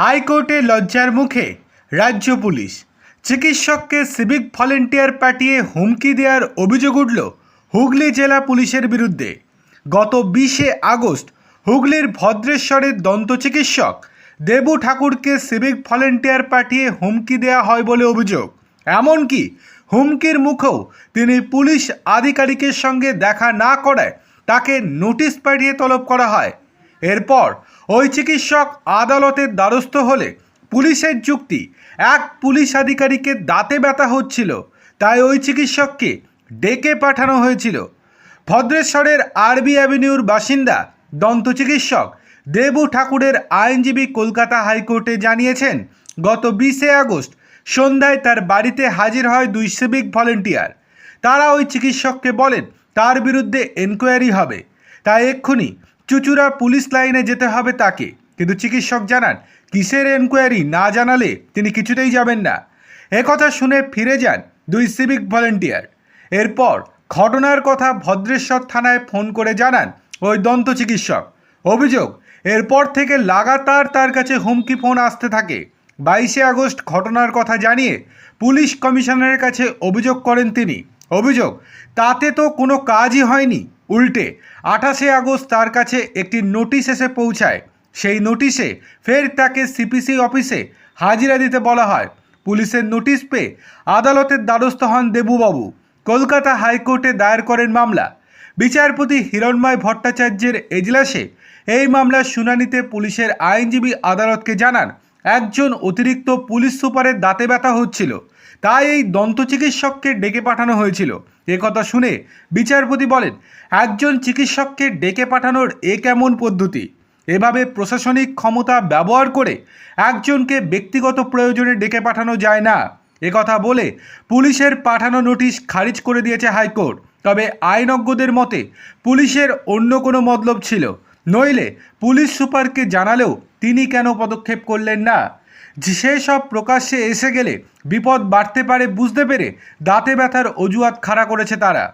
হাইকোর্টে লজ্জার মুখে রাজ্য পুলিশ। চিকিৎসককে সিভিক ভলেন্টিয়ার পাঠিয়ে হুমকি দেওয়ার অভিযোগ উঠল হুগলি জেলা পুলিশের বিরুদ্ধে। গত বিশে আগস্ট হুগলির ভদ্রেশ্বরের দন্ত চিকিৎসক দেবু ঠাকুরকে সিভিক ভলেন্টিয়ার পাঠিয়ে হুমকি দেওয়া হয় বলে অভিযোগ। এমনকি হুমকির মুখেও তিনি পুলিশ আধিকারিকের সঙ্গে দেখা না করায় তাকে নোটিশ পাঠিয়ে তলব করা হয়। এরপর ওই চিকিৎসক আদালতের দ্বারস্থ হলে পুলিশের যুক্তি। এক পুলিশ আধিকারিকের দাঁতে ব্যথা হচ্ছিল, তাই ওই চিকিৎসককে ডেকে পাঠানো হয়েছিল। ভদ্রেশ্বরের আরবি অ্যাভিনিউর বাসিন্দা দন্ত চিকিৎসক দেবু ঠাকুরের আইনজীবী কলকাতা হাইকোর্টে জানিয়েছেন, গত বিশে আগস্ট সন্ধ্যায় তার বাড়িতে হাজির হয় দুই সিভিক ভলেন্টিয়ার। তারা ওই চিকিৎসককে বলেন, তার বিরুদ্ধে এনকোয়ারি হবে। তাই এক্ষুনি চুচুড়া পুলিশ লাইনে যেতে হবে তাকে। কিন্তু চিকিৎসক জানান, কিসের এনকোয়ারি না জানালে তিনি কিছুতেই যাবেন না। একথা শুনে ফিরে যান দুই সিভিক ভলেন্টিয়ার এরপর ঘটনার কথা ভদ্রেশ্বর থানায় ফোন করে জানান ওই দন্ত চিকিৎসক। অভিযোগ, এরপর থেকে লাগাতার তার কাছে হুমকি ফোন আসতে থাকে। বাইশে আগস্ট ঘটনার কথা জানিয়ে পুলিশ কমিশনারের কাছে অভিযোগ করেন তিনি। অভিযোগ, তাতে তো কোনো কাজই হয়নি। উল্টে। আঠাশে আগস্ট তার কাছে একটি নোটিশ এসে পৌঁছায়। সেই নোটিশে ফের তাকে সিপিসি অফিসে হাজিরা দিতে বলা হয়। পুলিশের নোটিশ পেয়ে আদালতের দ্বারস্থ হন দেবুবাবু। কলকাতা হাইকোর্টে দায়ের করেন মামলা। বিচারপতি হিরণময় ভট্টাচার্যের এজলাসে এই মামলার শুনানিতে পুলিশের আইনজীবী আদালতকে জানান একজন অতিরিক্ত পুলিশ সুপারের দাঁতে ব্যথা হচ্ছিল। তাই এই দন্ত চিকিৎসককে ডেকে পাঠানো হয়েছিল। এ কথা শুনে বিচারপতি বলেন, একজন চিকিৎসককে ডেকে পাঠানোর এ কেমন পদ্ধতি? এভাবে প্রশাসনিক ক্ষমতা ব্যবহার করে একজনকে ব্যক্তিগত প্রয়োজনে ডেকে পাঠানো যায় না। একথা বলে পুলিশের পাঠানো নোটিশ খারিজ করে দিয়েছে হাইকোর্ট। তবে আইনজ্ঞদের মতে পুলিশের অন্য কোনো মতলব ছিল। নইলে পুলিশ সুপারকে জানালেও তিনি কেন পদক্ষেপ করলেন না? সেসব প্রকাশ্যে এসে গেলে বিপদ বাড়তে পারে বুঝতে পেরে দাঁতে ব্যথার অজুহাত খাড়া করেছে তারা।